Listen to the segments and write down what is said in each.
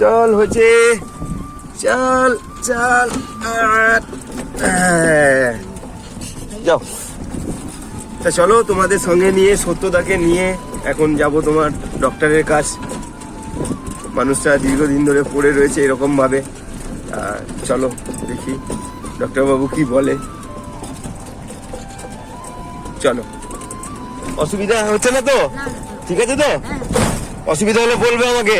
চল হয়েছে চল চল। যাও। তা চলো তোমাদের সঙ্গে নিয়ে সত্যতাকে নিয়ে এখন যাব তোমার ডক্টরের কাজ। মানুষটা দীর্ঘদিন ধরে পড়ে রয়েছে এরকম ভাবে চলো দেখি ডক্টরবাবু কি বলে। চলো। অসুবিধা হচ্ছে না তো? ঠিক আছে তো? অসুবিধা হলে বলবে আমাকে।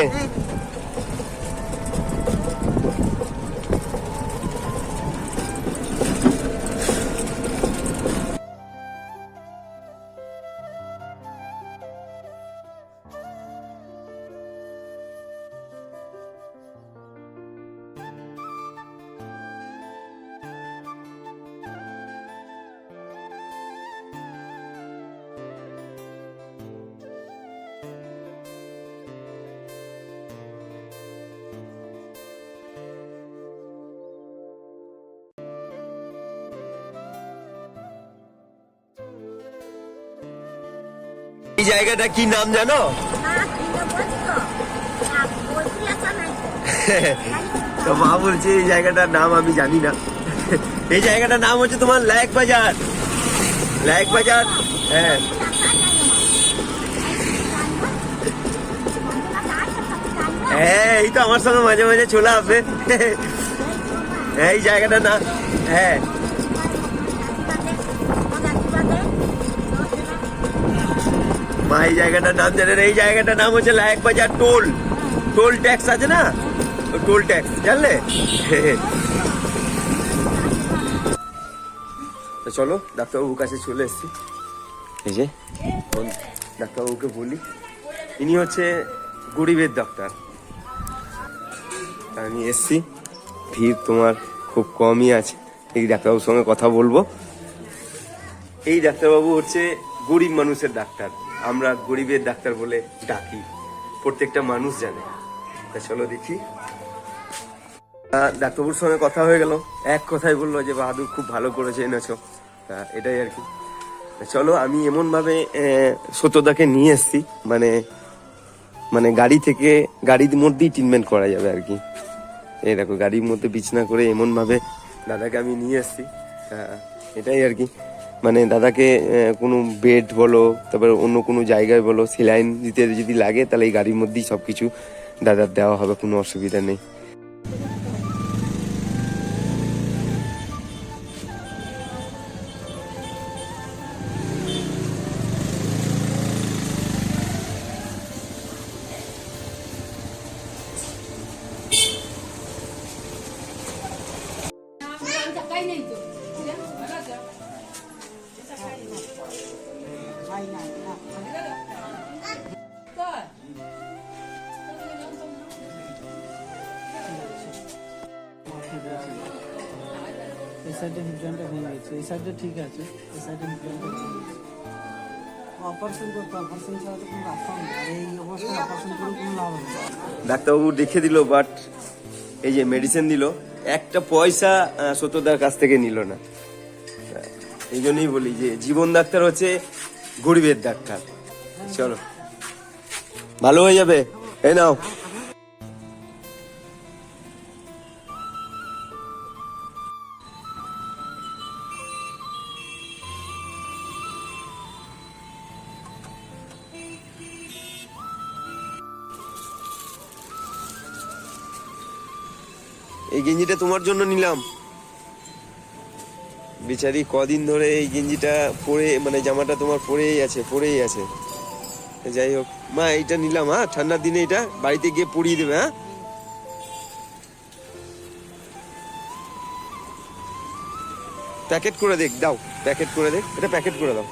জায়গাটা কি নাম জানো? তো মা বলছে এই জায়গাটার নাম আমি জানি না। এই জায়গাটার নাম হচ্ছে তোমার লায়ক বাজার। লায়ক বাজার হ্যাঁ। হ্যাঁ এই তো আমার সঙ্গে মাঝে মাঝে চলে আসবে এই জায়গাটা না হ্যাঁ। এই জায়গাটার নাম জানেন? এই জায়গাটার নাম হচ্ছে লায়ক বাজার টোল। টোল ট্যাক্স আছে না? টোল ট্যাক্স জানলে? তো চলো ডাক্তারবাবুর কাছে চলে এসছি। এই যে। ডাক্তারবাবুকে বলি ইনি হচ্ছে গরিবের ডাক্তার। আমি এসছি ভিড় তোমার খুব কমই আছে। এই ডাক্তারবাবুর সঙ্গে কথা বলব। এই ডাক্তারবাবু হচ্ছে গরিব মানুষের ডাক্তার। আমরা গরিবের ডাক্তার বলে ডাকি। প্রত্যেকটা মানুষ জানে। তা চলো দেখি। ডাক্তারবাবুর সঙ্গে কথা হয়ে গেল। এক কথাই বলল যে, বাহাদুর খুব ভালো করেছে, এনেছো। তা এটাই আর কি। চলো, আমি এমন ভাবে সত্যতাকে নিয়ে এসছি। মানে মানে গাড়ি থেকে, গাড়ির মধ্যেই ট্রিটমেন্ট করা যাবে আর কি। এই দেখো, গাড়ির মধ্যে বিছনা করে এমন ভাবে দাদাকে আমি নিয়ে এসছি। এটাই আর কি। মানে দাদাকে আহ, কোনো বেড বলো তারপর অন্য কোনো জায়গায় বলো সেলাইন দিতে যদি লাগে তাহলে এই গাড়ির মধ্যেই সব কিছু দাদার দেওয়া হবে কোনো অসুবিধা নেই काही नाही तो এই সাইডে হিপ জয়েন্টটা ভেঙে গেছে এই সাইডে ঠিক আছে এই সাইডে হিপ জয়েন্টটা ভেঙে গেছে। অপারেশন করতে অপারেশন ছাড়া তো কোনো রাস্তা নেই। আর এই অবস্থায় অপারেশন করে কোনো লাভ হবে না। ডাক্তারবাবু দেখে দিল বাট এই যে মেডিসিন দিল একটা পয়সা সত্যদার কাছ থেকে নিল না। এই জন্যই বলি যে জীবন ডাক্তার হচ্ছে গরিবের ডাক্তার। চলো। ভালো হয়ে যাবে? এই নাও। এই গেঞ্জিটা তোমার জন্য নিলাম। বেচারি কদিন ধরে এই গেঞ্জিটা পরে মানে জামাটা তোমার পরেই আছে পরেই আছে। যাই হোক, মা, এইটা নিলাম হ্যাঁ? ঠান্ডার দিনে এটা বাড়িতে গিয়ে পরিয়ে দেবে হ্যাঁ? প্যাকেট করে দেখ, দাও, প্যাকেট করে দেখ, এটা প্যাকেট করে দাও।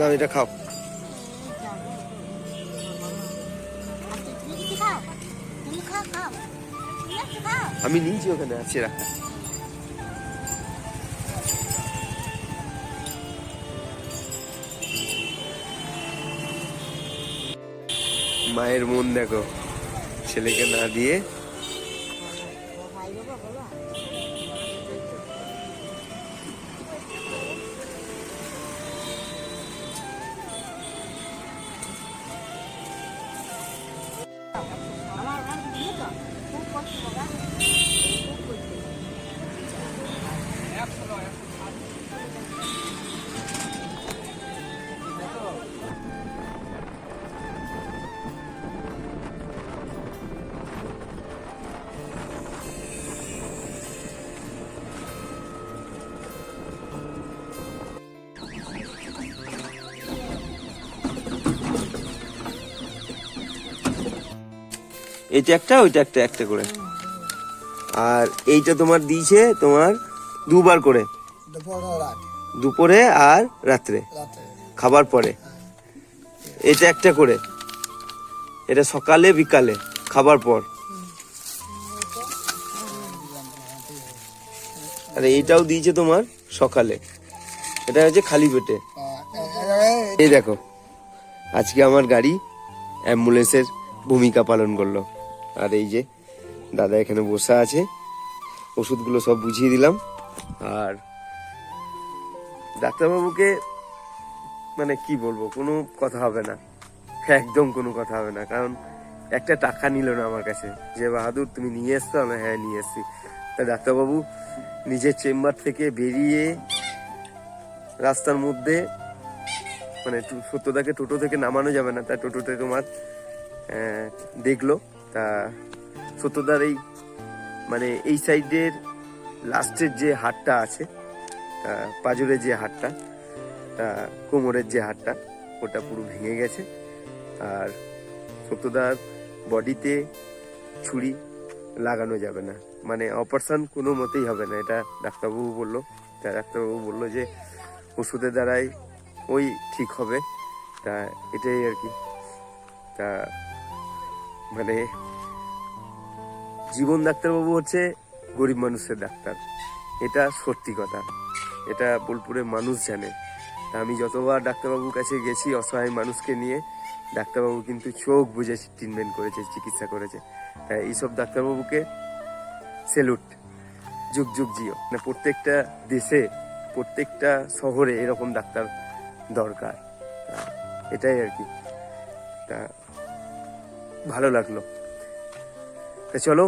না এটা খাও। আমি নিয়েছি ওখানে আছি রাখা। মায়ের মন দেখো ছেলেকে না দিয়ে এটা একটা ওইটা একটা একটা করে। আর এইটা তোমার দিয়েছে তোমার দুবার করে। দুপুরে আর রাত্রে। খাবার পরে। এটা একটা করে। এটা সকালে বিকালে খাবার পর। আর এইটাও দিয়েছে তোমার সকালে। এটা হচ্ছে খালি পেটে। এই দেখো আজকে আমার গাড়ি অ্যাম্বুলেন্সের ভূমিকা পালন করল। আর এই যে দাদা এখানে বসে আছে। ওষুধগুলো সব বুঝিয়ে দিলাম। আর ডাক্তারবাবুকে মানে কি বলব, কোনো কথা হবে না। একদম কোনো কথা হবে না, কারণ একটা টাকা নিল না আমার কাছে। যে, বাহাদুর, তুমি নিয়ে এসছো? আমি হ্যাঁ নিয়ে এসছি। তা ডাক্তারবাবু নিজের চেম্বার থেকে বেরিয়ে রাস্তার মধ্যে মানে সত্যদাকে টোটো থেকে নামানো যাবে না, তা টোটোতে তোমার দেখল। তা সত্যদার এই মানে এই সাইডের লাস্টের যে হাটটা আছে পাজরের যে হাটটা কোমরের যে হাটটা, ওটা পুরো ভেঙে গেছে। আর সত্যদার বডিতে ছুরি লাগানো যাবে না। মানে অপারেশন কোনো মতেই হবে না। এটা ডাক্তারবাবু বলল, তা ডাক্তারবাবু বলল যে ওষুধের দ্বারাই ওই ঠিক হবে। তা এটাই আর কি। তা মানে জীবন ডাক্তারবাবু হচ্ছে গরিব মানুষের ডাক্তার। এটা সত্যি কথা। এটা বোলপুরের মানুষ জানে। আমি যতবার ডাক্তারবাবুর কাছে গেছি, অসহায় মানুষকে নিয়ে, ডাক্তারবাবু কিন্তু চোখ বুঝে ট্রিটমেন্ট করেছে, চিকিৎসা করেছে। তাই এইসব ডাক্তারবাবুকে সেলুট যুগ যুগ জিও। না প্রত্যেকটা দেশে, প্রত্যেকটা শহরে এরকম ডাক্তার দরকার। এটাই আর কি। তা ভালো লাগল। তা চলো,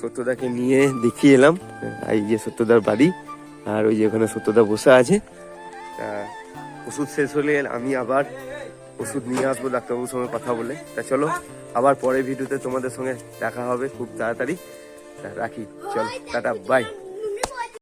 সত্যদাকে নিয়ে দেখিয়ে এলাম। এই যে সত্যদার বাড়ি, আর ওই যে ওখানে সত্যদা বসে আছে। ওষুধ শেষ হলে আমি আবার ওষুধ নিয়ে আসব ডাক্তারবাবুর সঙ্গে কথা বলে। তা চলো, আবার পরের ভিডিওতে তোমাদের সঙ্গে দেখা হবে খুব তাড়াতাড়ি। রাখি, চলো, টাটা বাই